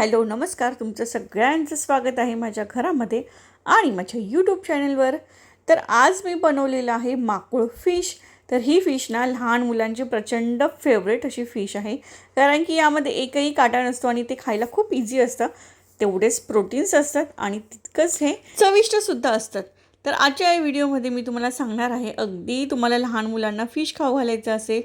Hello नमस्कार. तुमचं सगळ्यांचं स्वागत आहे माझ्या घरामध्ये आणि माझ्या यूट्यूब चॅनलवर तर आज मी बनवलेलं आहे माकुळ फिश. तर ही फिश ना लहान मुलांची प्रचंड फेवरेट अशी फिश आहे. कारण की यामध्ये एकही काटा नसतो आणि ते खायला खूप इझी असतं. तेवढेच प्रोटीन्स असतात आणि तितकंच हे चविष्टसुद्धा असतात. तर आजच्या या व्हिडिओमध्ये मी तुम्हाला सांगणार आहे अगदी तुम्हाला लहान मुलांना फिश खाऊ घालायचं असेल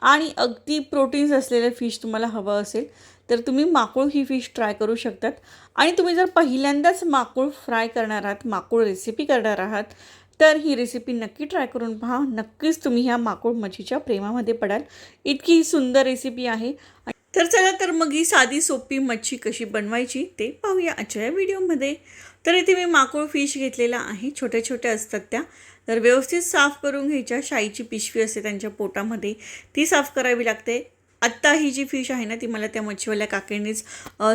आणि अगदी प्रोटीन्स असलेलं फिश तुम्हाला हवं असेल तर तुम्ही माकूळ ही फिश ट्राय करू शकतात. आणि तुम्ही जर पहिल्यांदाच माकूळ फ्राय करणार आहात माकूळ रेसिपी करणार आहात तर ही रेसिपी नक्की ट्राय करून पहा. नक्कीच तुम्ही ह्या माकूळ मच्छीच्या प्रेमामध्ये पडाल. इतकी ही सुंदर रेसिपी आहे. तर चला तर मग ही साधी सोपी मच्छी कशी बनवायची ते पाहूया आजच्या या व्हिडिओमध्ये तर इथे मी माकूळ फिश घेतलेला आहे. छोट्या छोट्या असतात त्या. तर व्यवस्थित साफ करून घ्यायच्या. शाईची पिशवी असते त्यांच्या पोटामध्ये. ती साफ करावी लागते. आत्ता ही जी फिश आहे ना ती मला त्या मच्छीवाल्या काकीनेच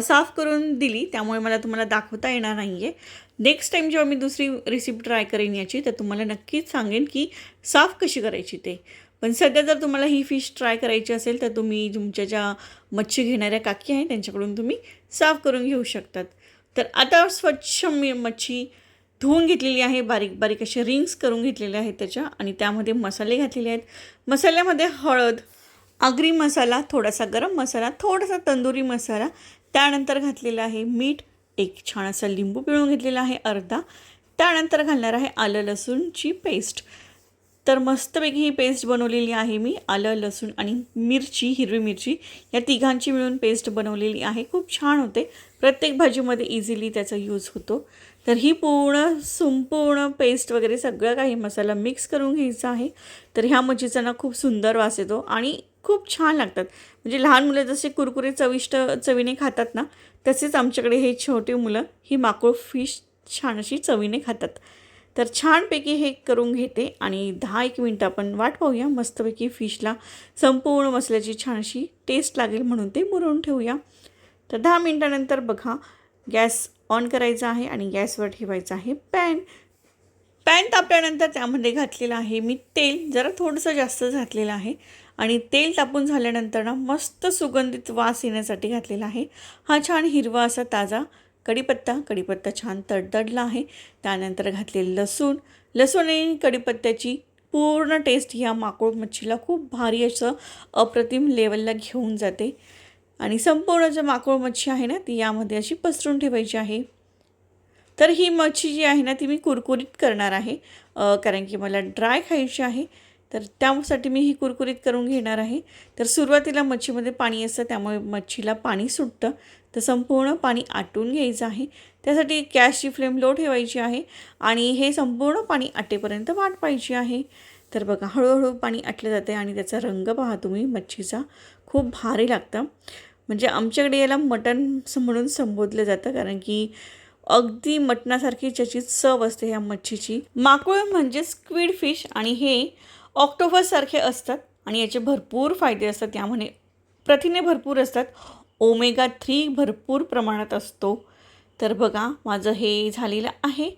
साफ करून दिली. त्यामुळे मला तुम्हाला दाखवता येणार नाही आहे नेक्स्ट टाईम जेव्हा मी दुसरी रेसिपी ट्राय करेन याची तर तुम्हाला नक्कीच सांगेन की साफ कशी करायची ते. पण सध्या जर तुम्हाला ही फिश ट्राय करायची असेल तर तुम्ही तुमच्या ज्या मच्छी घेणाऱ्या काकी आहेत त्यांच्याकडून तुम्ही साफ करून घेऊ शकतात. तर आता स्वच्छ मी मच्छी धुवून घेतलेली आहे बारीक बारीक असे रिंग्स करून घेतलेले आहेत त्याच्या आणि त्यामध्ये मसाले घातलेले आहेत. मसाल्यामध्ये हळद आगरी मसाला थोडासा गरम मसाला थोडासा तंदुरी मसाला त्यानंतर घातलेला आहे मीठ एक छान असा लिंबू पिळून घेतलेला आहे अर्धा त्यानंतर घालणार आहे आलं लसूणची पेस्ट. तर मस्तपैकी ही पेस्ट बनवलेली आहे मी आलं लसूण आणि मिरची हिरवी मिरची या तिघांची मिळून पेस्ट बनवलेली आहे. खूप छान होते. प्रत्येक भाजीमध्ये इझिली त्याचा यूज होतो. तर ही पूर्ण संपूर्ण पेस्ट वगैरे सगळं काही मसाला मिक्स करून घ्यायचा आहे. तर ह्या मच्छीचा ना खूप सुंदर वास येतो आणि खूप छान लागतात. म्हणजे लहान मुलं जसे कुरकुरे चविष्ट चवीने खातात ना तसेच आमच्याकडे हे छोटी मुलं ही माकूळ फिश छान अशी चवीने खातात. तर छानपैकी हे करून घेते आणि दहा एक मिनटं आपण वाट पाहूया. मस्तपैकी फिशला संपूर्ण मसाल्याची छान अशी टेस्ट लागेल म्हणून ते मुरवून ठेवूया. तर दहा मिनटानंतर बघा गॅस ऑन करायचा आहे आणि गॅसवर ठेवायचा आहे पॅन पॅन तापल्यानंतर त्यामध्ये घातलेलं आहे मी तेल. जरा थोडंसं जास्त घातलेलं आहे. आणि तेल तापून झाल्यानंतर ना मस्त सुगंधित वास येण्यासाठी घातलेला आहे. हा छान हिरवा असा ताजा कढीपत्ता कढीपत्ता छान तडतडला आहे. त्यानंतर घातलेलं लसूण. लसूण आणि कढीपत्त्याची पूर्ण टेस्ट ह्या माकूळ मच्छीला खूप भारी असं अप्रतिम लेवलला घेऊन जाते. आणि संपूर्ण जी माकूळ मच्छी आहे ना ती यामध्ये अशी पसरून ठेवायची आहे. तर ही मच्छी जी आहे ना ती मी कुरकुरीत करणार आहे. कारण की मला ड्राय खायची आहे. तर त्यासाठी मी ही कुरकुरीत करून घेणार आहे. तर सुरुवातीला मच्छीमध्ये पाणी असतं त्यामुळे मच्छीला पाणी सुटतं. तर संपूर्ण पाणी आटून घ्यायचं आहे. त्यासाठी गॅसची फ्लेम लो ठेवायची आहे आणि हे संपूर्ण पाणी आटेपर्यंत वाट पाहिजे आहे. तर बघा हळूहळू पाणी आटलं जाते आणि त्याचा रंग पहा तुम्ही मच्छीचा. खूप भारी लागतं. म्हणजे आमच्याकडे याला मटण म्हणून संबोधलं जातं कारण की अगदी मटणासारखी ज्याची चव असते ह्या मच्छीची. माकुळ म्हणजे स्क्विड फिश आणि हे ऑक्टोबरसारखे असतात आणि याचे भरपूर फायदे असतात. त्यामध्ये प्रथिने भरपूर असतात. ओमेगा थ्री भरपूर प्रमाणात असतो. तर बघा माझं हे झालेलं आहे.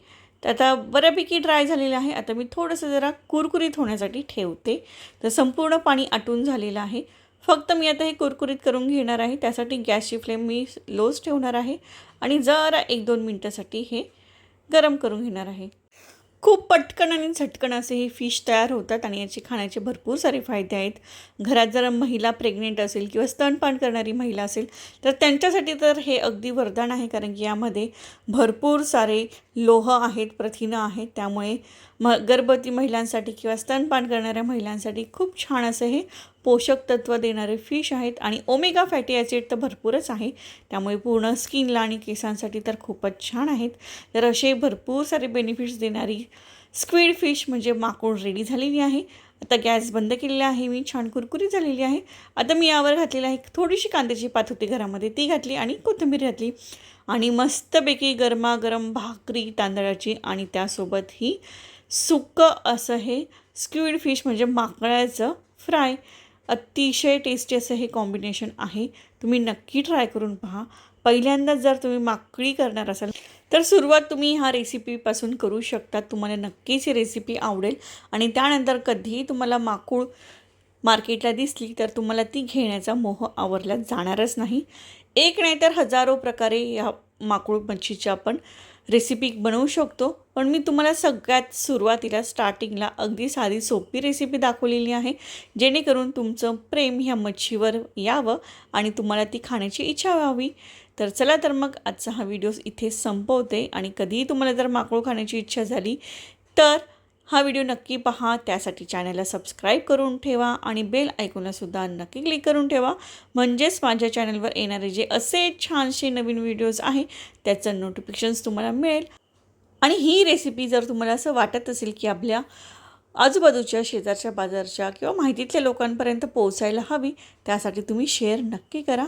तर आता बऱ्यापैकी ड्राय झालेलं आहे. आता मी थोडंसं जरा कुरकुरीत होण्यासाठी ठेवते. तर संपूर्ण पाणी आटून झालेलं आहे. फक्त मी आता हे कुरकुरीत करून घेणार आहे. त्यासाठी गॅसची फ्लेम मी लोच ठेवणार आहे. आणि जरा एक दोन मिनटासाठी हे गरम करून घेणार आहे. खूप पटकन आणि झटकन असे हे फिश तयार होतात आणि याचे खाण्याचे भरपूर सारे फायदे आहेत. घरात जर महिला प्रेग्नेंट असेल किंवा स्तनपान करणारी महिला असेल तर त्यांच्यासाठी तर हे अगदी वरदान आहे कारण की यामध्ये भरपूर सारे लोह आहेत प्रथिनं आहेत. त्यामुळे म गर्भवती महिलांसाठी किंवा स्तनपान करणाऱ्या महिलांसाठी खूप छान असं हे पोषक तत्व देणारे फिश आहेत आणि ओमेगा फॅटी ॲसिड तर भरपूरच आहे. त्यामुळे पूर्ण स्किनला आणि केसांसाठी तर खूपच छान आहेत. तर असे भरपूर सारे बेनिफिट्स देणारी स्क्विड फिश म्हणजे माकूड रेडी झालेली आहे. आता गॅस बंद केलेला आहे. मी छान कुरकुरी झालेली आहे. आता मी यावर घातलेला आहे थोडीशी कांद्याची पात होती घरामध्ये. ती घातली आणि कोथिंबीर घातली. आणि मस्तपैकी गरमागरम भाकरी तांदळाची आणि त्यासोबत ही सुकं असं हे स्क्विड फिश म्हणजे माकळ्याचं फ्राय अतिशय टेस्टी असं हे कॉम्बिनेशन आहे. तुम्ही नक्की ट्राय करून पहा. पहिल्यांदाच जर तुम्ही माकळी करणार असाल तर सुरुवात तुम्ही ह्या रेसिपीपासून करू शकता. तुम्हाला नक्कीच ही रेसिपी आवडेल. आणि त्यानंतर कधीही तुम्हाला माकूळ मार्केटला दिसली तर तुम्हाला ती घेण्याचा मोह आवरला जाणारच नाही. एक नाही तर हजारो प्रकारे या माकुळ मच्छीच्या आपण रेसिपी बनवू शकतो. पण मी तुम्हाला सगळ्यात सुरुवातीला स्टार्टिंगला अगदी साधी सोपी रेसिपी दाखवलेली आहे. जेणेकरून तुमचं प्रेम ह्या मच्छीवर यावं आणि तुम्हाला ती खाण्याची इच्छा व्हावी. तर चला तर मग आजचा हा व्हिडिओ इथे संपवते आणि कधीही तुम्हाला जर माकूळ खाण्याची इच्छा झाली तर हा व्हिडिओ नक्की पहा त्यासाठी चॅनलला सबस्क्राईब करून ठेवा आणि बेल ऐकूनसुद्धा नक्की क्लिक करून ठेवा. म्हणजेच माझ्या चॅनलवर येणारे जे असे छानसे नवीन व्हिडिओज आहे त्याचं नोटिफिकेशन्स तुम्हाला मिळेल. आणि ही रेसिपी जर तुम्हाला असं वाटत असेल की आपल्या आजूबाजूच्या शेजारच्या बाजारच्या किंवा माहितीतल्या लोकांपर्यंत पोहोचायला हवी त्यासाठी तुम्ही शेअर नक्की करा.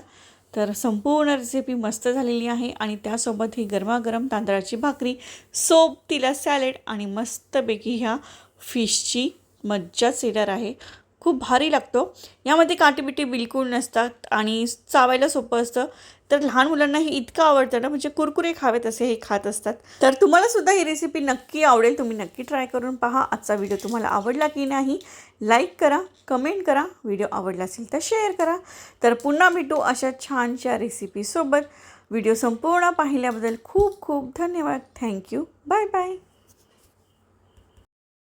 तर संपूर्ण रेसिपी मस्त झालेली आहे आणि त्यासोबत ही गरमागरम तांदळाची भाकरी सोप तिला सॅलेड आणि मस्तपैकी ह्या फिशची मज्जाच येणार आहे. खूप भारी लागतो. यामध्ये काटीबिटी बिलकुल नसतात आणि चावायला सोपं असतं. तर लहान मुलांना हे इतकं आवडतं ना म्हणजे कुरकुरे खावेत असे हे खात असतात. तर तुम्हाला सुद्धा ही रेसिपी नक्की आवडेल. तुम्ही नक्की ट्राय करून पहा. आजचा व्हिडिओ तुम्हाला आवडला की नाही लाईक करा कमेंट करा. व्हिडिओ आवडला असेल तर शेअर करा. तर पुन्हा भेटू अशा छानशा रेसिपीसोबत व्हिडिओ संपूर्ण पाहिल्याबद्दल खूप खूप धन्यवाद. Thank you bye bye